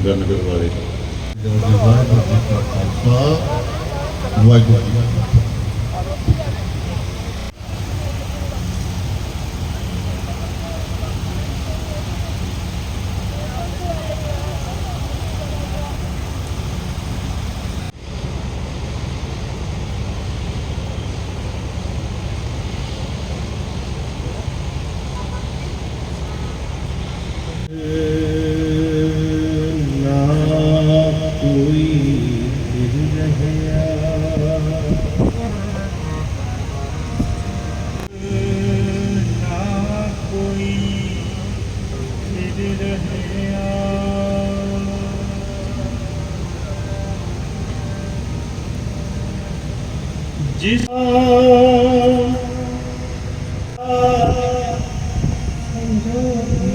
ਗੰਗਾ ਨਗਰ ਵਾਲੇ ਵਾਹਿਗੁਰੂ ਜੀ ਜਿਸ ਨਦੀਆਂ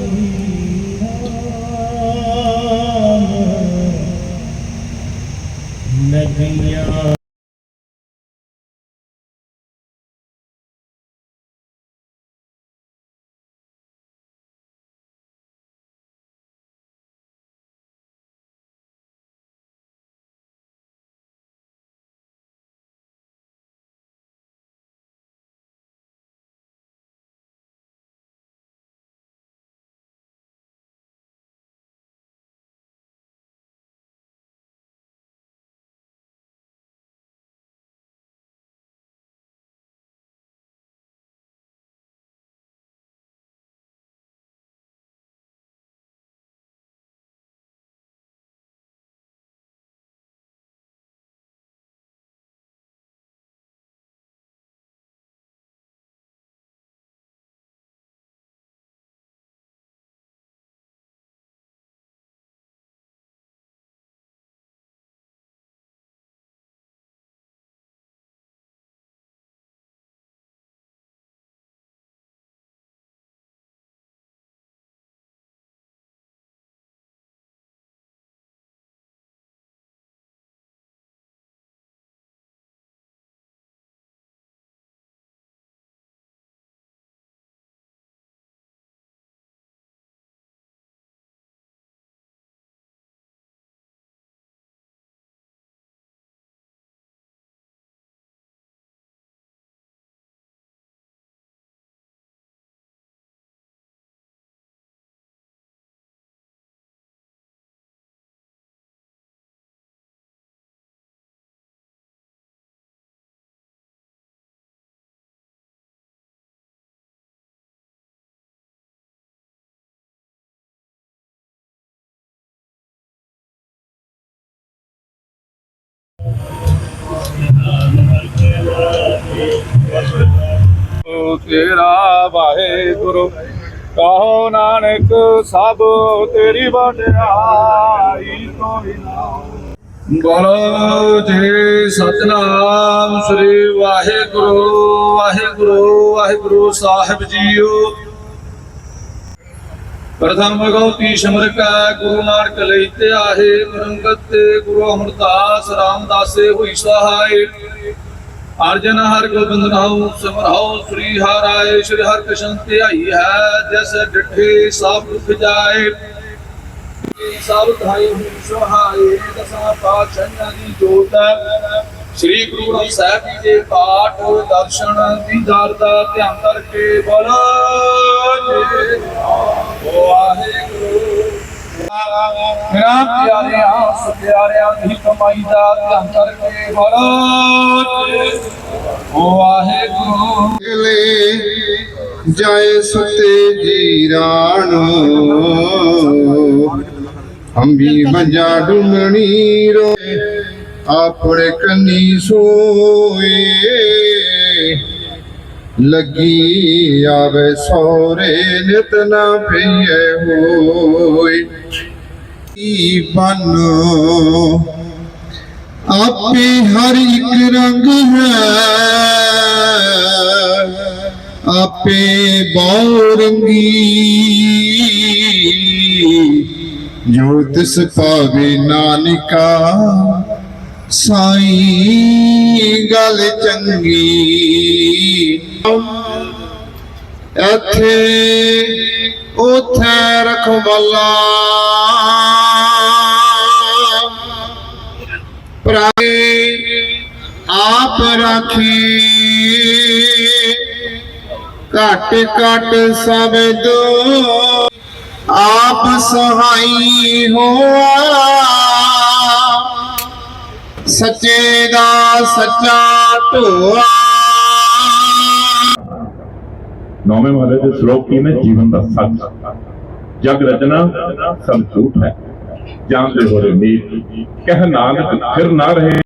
ਤੇਰਾ ਵਾਹਿਗੁਰੂ, ਕਹੋ ਨਾਨਕ, ਸਭ ਤੇਰੀ ਵਡਿਆਈ ਕੋਈ ਨਾ ਬੋਲੋ ਜੀ ਸਤਨਾਮ, ਸ੍ਰੀ ਵਾਹਿਗੁਰੂ ਵਾਹਿਗੁਰੂ ਵਾਹਿਗੁਰੂ ਸਾਹਿਬ ਜੀਓ। ਪ੍ਰਥਮ ਭਗਉਤੀ ਸਿਮਰ ਕੈ, ਗੁਰੂ ਨਾਨਕ ਲਈ ਤੇ ਆਹੇ ਮਰੰਗਤ ਗੁਰੂ ਅਮਰਦਾਸ ਰਾਮਦਾਸੇ ਹੋਈ ਸਹਾਈ ਅਰਜਨ ਹਰ ਗੋਬਿੰਦ ਨਾਉ ਸਿਮਰਹੁ ਸ੍ਰੀ ਹਰਿ ਸ੍ਰੀ ਹਰਿ ਕ੍ਰਿਸ਼ਨ ਧਿਆਈ ਹੈ ਜਿਸ ਡਿਠੇ ਸਭ ਦੁਖ ਜਾਏ। ਸਭ ਧਾਈ ਹੋਈ ਸਹਾਏ ਦਸਾਂ ਪਾਤਸ਼ਾਹਾਂ ਦੀ ਜੋਤ ਸ੍ਰੀ ਗੁਰੂ ਗ੍ਰੰਥ ਸਾਹਿਬ ਜੀ ਦੇ ਪਾਠ ਦਰਸ਼ਨ ਦੀਦਾਰ ਦਾ ਧਿਆਨ ਕਰਕੇ ਬੋਲੋ। ਜੀ ਵਾਹਿਗੁਰੂ। ਮੇਰਾ ਪਿਆਰਿਆ ਸੁਪਿਆਰਿਆ ਦੀ ਕਮਾਈ ਦਾ ਧਿਆਨ ਕਰਕੇ ਬੋਲੋ। ਵਾਹਿਗੁਰੂ ਲੈ ਜਾਏ ਸੁਤੇ ਜੀਰਾਣੋ। ਅੰਬੀ ਮੰਜਾ ਡੁੰਗਣੀ ਰੋਏ, ਆਪਣੇ ਕੰਨੀ ਸੋਏ। ਲੱਗੀ ਆਵੇ ਸੋਰੇ ਨਿਤ ਨਾ ਪਈਏ ਹੋਏ। ਕੀ ਬਨ ਆਪੇ ਹਰ ਇੱਕ ਰੰਗ ਹੈ। ਆਪੇ ਬੌਰੰਗੀ ਜੋ ਤਿਸ ਪਾਵੇ ਨਾਨਕਾ, ਸਾਈ ਗੱਲ ਚੰਗੀ। ਇੱਥੇ ਉਥੇ ਰਖਵਾਲਾ। ਪ੍ਰਾਈ ਆਪ ਰਾਖੀ। ਘਟ ਘਟ ਸਭ ਦੋ। ਆਪ ਸਹਾਈ ਹੋਆ। ਸੱਚੇ ਦਾ ਸੱਚਾ ਢੋਆ। ਨੌਵੇਂ ਮਹੱਲੇ ਦੇ ਸ਼ਲੋਕ ਕੀ ਨੇ? ਜੀਵਨ ਦਾ ਸੱਚ। ਜਗ ਰਚਨਾ ਸਭ ਝੂਠ ਹੈ। ਜਾਣਦੇ ਹੋ ਰਹੇ ਨੀਤ ਕਹਿ ਨਾਨਕ ਫਿਰ ਨਾ ਰਹੇ।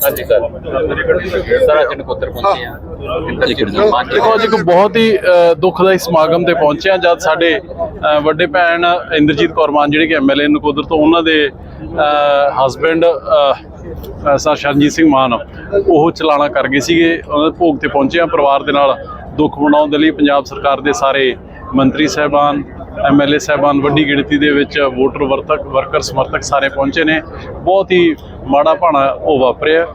ਹਾਂਜੀ ਸਰ। ਸਰ ਅੱਜ ਨਕੋਦਰ ਪਹੁੰਚੇ ਆ। ਦੇਖੋ ਅੱਜ ਇੱਕ ਬਹੁਤ ਹੀ ਦੁਖਦਾਈ ਸਮਾਗਮ ਤੇ ਪਹੁੰਚੇ ਹਾਂ ਜਦ ਸਾਡੇ ਵੱਡੇ ਭੈਣ ਇੰਦਰਜੀਤ ਕੌਰ ਮਾਨ ਜਿਹੜੇ ਕਿ ਐਮਐਲਏ ਨਕੋਦਰ ਤੋਂ ਉਹਨਾਂ ਦੇ ਹਸਬੰਡ ਸਰ ਸ਼ਰਨਜੀਤ ਸਿੰਘ ਮਾਨ ਉਹ ਚਲਾਣਾ ਕਰ ਗਏ ਸੀਗੇ ਉਹਨਾਂ ਦੇ ਭੋਗ ਤੇ ਪਹੁੰਚੇ ਹਾਂ ਪਰਿਵਾਰ ਦੇ ਨਾਲ ਦੁੱਖ ਮਨਾਉਣ ਦੇ ਲਈ ਪੰਜਾਬ ਸਰਕਾਰ ਦੇ ਸਾਰੇ ਮੰਤਰੀ ਸਹਿਬਾਨ ਐਮਐਲਏ ਸਾਹਿਬਾਨ ਵੱਡੀ ਗਿਣਤੀ ਦੇ ਵਿੱਚ ਵੋਟਰ ਵਰਤਕ ਵਰਕਰ ਸਮਰਥਕ ਸਾਰੇ ਪਹੁੰਚੇ ਨੇ। ਬਹੁਤ ਹੀ ਮਾੜਾ ਭਾਣਾ ਉਹ ਵਾਪਰਿਆ।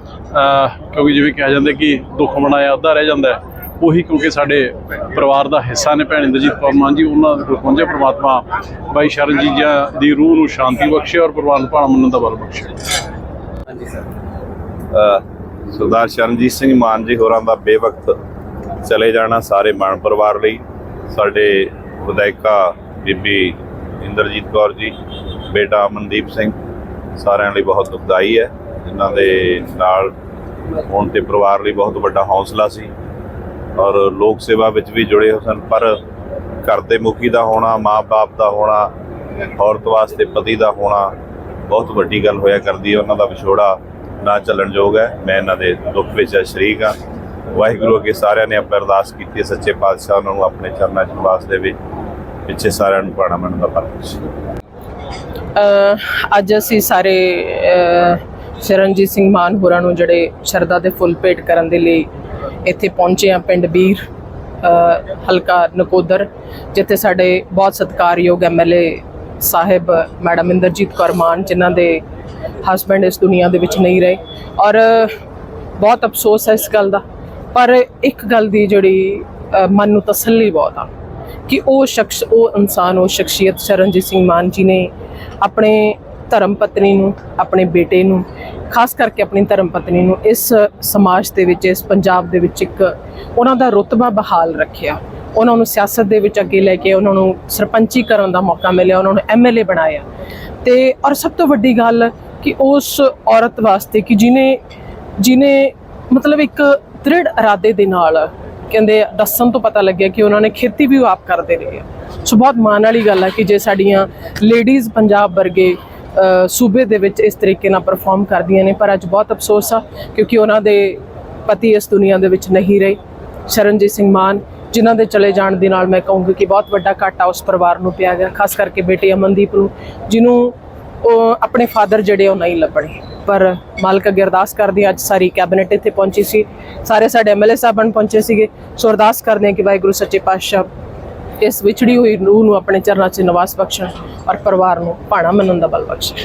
ਕਿਉਂਕਿ ਜਿਵੇਂ ਕਿਹਾ ਜਾਂਦਾ ਕਿ ਦੁੱਖ ਮਨਾਇਆ ਅੱਧਾ ਰਹਿ ਜਾਂਦਾ ਉਹੀ ਕਿਉਂਕਿ ਸਾਡੇ ਪਰਿਵਾਰ ਦਾ ਹਿੱਸਾ ਨੇ ਭੈਣ ਇੰਦਰਜੀਤ ਕੌਰ ਮਾਨ ਜੀ ਉਹਨਾਂ ਦੇ ਕੋਲ ਪਹੁੰਚੇ ਪ੍ਰਮਾਤਮਾ ਬਾਈ ਸ਼ਰਨ ਜੀ ਦੀ ਰੂਹ ਨੂੰ ਸ਼ਾਂਤੀ ਬਖਸ਼ੇ ਔਰ ਪਰਿਵਾਰ ਭਾਣਾ ਮੰਨਣ ਦਾ ਬਲ ਬਖਸ਼ੇ। ਅ, ਸਰਦਾਰ ਸ਼ਰਨਜੀਤ ਸਿੰਘ ਮਾਨ ਜੀ ਹੋਰਾਂ ਦਾ ਬੇਵਕਤ ਚਲੇ ਜਾਣਾ ਸਾਰੇ ਮਾਨ ਪਰਿਵਾਰ ਲਈ। ਸਾਡੇ ਵਿਧਾਇਕਾ ਬੀਬੀ ਇੰਦਰਜੀਤ ਕੌਰ ਜੀ, ਬੇਟਾ ਅਮਨਦੀਪ ਸਿੰਘ, ਸਾਰਿਆਂ ਲਈ ਬਹੁਤ ਦੁਖਦਾਈ ਹੈ। ਇਹਨਾਂ ਦੇ ਨਾਲ ਹੋਣ ਤੇ ਪਰਿਵਾਰ ਲਈ ਬਹੁਤ ਵੱਡਾ ਹੌਸਲਾ ਸੀ ਔਰ ਲੋਕ ਸੇਵਾ ਵਿੱਚ ਵੀ ਜੁੜੇ ਹੋ ਸਨ, ਪਰ ਘਰ ਦੇ ਮੁਖੀ ਦਾ ਹੋਣਾ, ਮਾਂ-ਬਾਪ ਦਾ ਹੋਣਾ, ਔਰਤ ਵਾਸਤੇ ਪਤੀ ਦਾ ਹੋਣਾ, ਬਹੁਤ ਵੱਡੀ ਗੱਲ ਹੋਇਆ ਕਰਦੀ ਹੈ। ਉਹਨਾਂ ਦਾ ਵਿਛੋੜਾ ਨਾ ਚੱਲਣਯੋਗ ਹੈ। ਮੈਂ ਇਹਨਾਂ ਦੇ ਦੁੱਖ ਵਿੱਚ ਸ਼ਰੀਕ ਹਾਂ। ਵਾਹਿਗੁਰੂ ਅੱਗੇ ਸਾਰਿਆਂ ਨੇ ਆਪਣੀ ਅਰਦਾਸ ਕੀਤੀ ਹੈ। ਸੱਚੇ ਪਾਤਸ਼ਾਹ ਉਹਨਾਂ ਨੂੰ ਆਪਣੇ ਚਰਨਾਂ 'ਚ ਨਿਵਾਸ ਦੇਵੇ। ਪਿੱਛੇ ਸਾਰਿਆਂ ਨੂੰ ਪਾਣਾ ਮੰਨ ਦਾ ਪਰਮੇਸ਼ਰ ਅੱਜ ਅਸੀਂ ਸਾਰੇ, ਅਹ, ਸ਼ਰਨਜੀਤ ਸਿੰਘ ਮਾਨ ਹੋਰਾਂ ਨੂੰ ਜਿਹੜੇ ਸ਼ਰਧਾ ਦੇ ਫੁੱਲ ਭੇਟ ਕਰਨ ਦੇ ਲਈ ਇੱਥੇ ਪਹੁੰਚੇ ਆ ਪਿੰਡ ਬੀਰ ਹਲਕਾ ਨਕੋਦਰ, ਜਿੱਥੇ ਸਾਡੇ ਬਹੁਤ ਸਤਿਕਾਰਯੋਗ ਐਮਐਲਏ ਸਾਹਿਬ, ਮੈਡਮ ਇੰਦਰਜੀਤ ਕੌਰ ਮਾਨ, ਜਿਨ੍ਹਾਂ ਦੇ ਹਸਬੰਡ ਇਸ ਦੁਨੀਆ ਦੇ ਵਿੱਚ ਨਹੀਂ ਰਹੇ। ਔਰ, ਬਹੁਤ ਅਫਸੋਸ ਹੈ ਇਸ ਗੱਲ ਦਾ। ਪਰ ਇੱਕ ਗੱਲ ਦੀ ਜਿਹੜੀ ਮਨ ਨੂੰ ਤਸੱਲੀ ਬਹੁਤ ਆ। ਕਿ ਉਹ ਸ਼ਖਸ, ਉਹ ਇਨਸਾਨ, ਉਹ ਸ਼ਖਸੀਅਤ ਸ਼ਰਨਜੀਤ ਸਿੰਘ ਮਾਨ ਜੀ ਨੇ ਆਪਣੇ ਧਰਮ ਪਤਨੀ ਨੂੰ, ਆਪਣੇ ਬੇਟੇ ਨੂੰ, ਖਾਸ ਕਰਕੇ ਆਪਣੀ ਧਰਮ ਪਤਨੀ ਨੂੰ ਇਸ ਸਮਾਜ ਦੇ ਵਿੱਚ, ਇਸ ਪੰਜਾਬ ਦੇ ਵਿੱਚ ਇੱਕ ਉਹਨਾਂ ਦਾ ਰੁਤਬਾ ਬਹਾਲ ਰੱਖਿਆ। ਉਹਨਾਂ ਨੂੰ ਸਿਆਸਤ ਦੇ ਵਿੱਚ ਅੱਗੇ ਲੈ ਕੇ ਉਹਨਾਂ ਨੂੰ ਸਰਪੰਚੀ ਕਰਨ ਦਾ ਮੌਕਾ ਮਿਲਿਆ, ਉਹਨਾਂ ਨੂੰ ਐਮਐਲਏ ਬਣਾਇਆ। ਤੇ ਔਰ ਸਭ ਤੋਂ ਵੱਡੀ ਗੱਲ ਕਿ ਉਸ ਔਰਤ ਵਾਸਤੇ ਕਿ ਜਿਨੇ ਜਿਨੇ ਮਤਲਬ ਇੱਕ ਦ੍ਰਿੜ ਇਰਾਦੇ ਦੇ ਨਾਲ ਕਹਿੰਦੇ ਦੱਸਣ ਤੋਂ ਪਤਾ ਲੱਗਿਆ ਕਿ ਉਹਨਾਂ ਨੇ ਖੇਤੀ ਵੀ ਆਪ ਕਰਦੇ ਰਹੇ ਆ। ਸੋ ਬਹੁਤ ਮਾਣ ਵਾਲੀ ਗੱਲ ਹੈ ਕਿ ਜੇ ਸਾਡੀਆਂ ਲੇਡੀਜ਼ ਪੰਜਾਬ ਵਰਗੇ ਸੂਬੇ ਦੇ ਵਿੱਚ ਇਸ ਤਰੀਕੇ ਨਾਲ ਪਰਫਾਰਮ ਕਰਦੀਆਂ ਨੇ, ਪਰ ਅੱਜ ਬਹੁਤ ਅਫਸੋਸ ਆ ਕਿਉਂਕਿ ਉਹਨਾਂ ਦੇ ਪਤੀ ਇਸ ਦੁਨੀਆ ਦੇ ਵਿੱਚ ਨਹੀਂ ਰਹੇ। ਸ਼ਰਨਜੀਤ ਸਿੰਘ ਮਾਨ, ਜਿਨ੍ਹਾਂ ਦੇ ਚਲੇ ਜਾਣ ਦੇ ਨਾਲ ਮੈਂ ਕਹੂੰਗੀ ਕਿ ਬਹੁਤ ਵੱਡਾ ਘਾਟਾ ਉਸ ਪਰਿਵਾਰ ਨੂੰ ਪਿਆ ਗਿਆ, ਖਾਸ ਕਰਕੇ ਬੇਟੇ ਅਮਨਦੀਪ ਨੂੰ, ਜਿਹਨੂੰ ਉਹ ਆਪਣੇ ਫਾਦਰ ਜਿਹੜੇ ਉਹ ਨਹੀਂ ਲੱਭਣੇ। ਪਰ ਮਾਲਕ ਅੱਗੇ ਅਰਦਾਸ ਕਰਦੇ ਹਾਂ, ਅੱਜ ਸਾਰੀ ਕੈਬਨਿਟ ਇੱਥੇ ਪਹੁੰਚੀ ਸੀ। ਸਾਰੇ ਸਾਡੇ ਐਮਐਲਏ ਸਾਹਿਬਾਨ ਪਹੁੰਚੇ ਸੀਗੇ। ਸੋ ਅਰਦਾਸ ਕਰਦੇ ਹਾਂ ਕਿ ਵਾਹਿਗੁਰੂ ਸੱਚੇ ਪਾਤਸ਼ਾਹ ਇਸ ਵਿਛੜੀ ਹੋਈ ਰੂਹ ਨੂੰ ਆਪਣੇ ਚਰਨਾਂ 'ਚ ਨਿਵਾਸ ਬਖਸ਼ਣ ਔਰ ਪਰਿਵਾਰ ਨੂੰ ਭਾਣਾ ਮੰਨਣ ਦਾ ਬਲ ਬਖਸ਼ਣ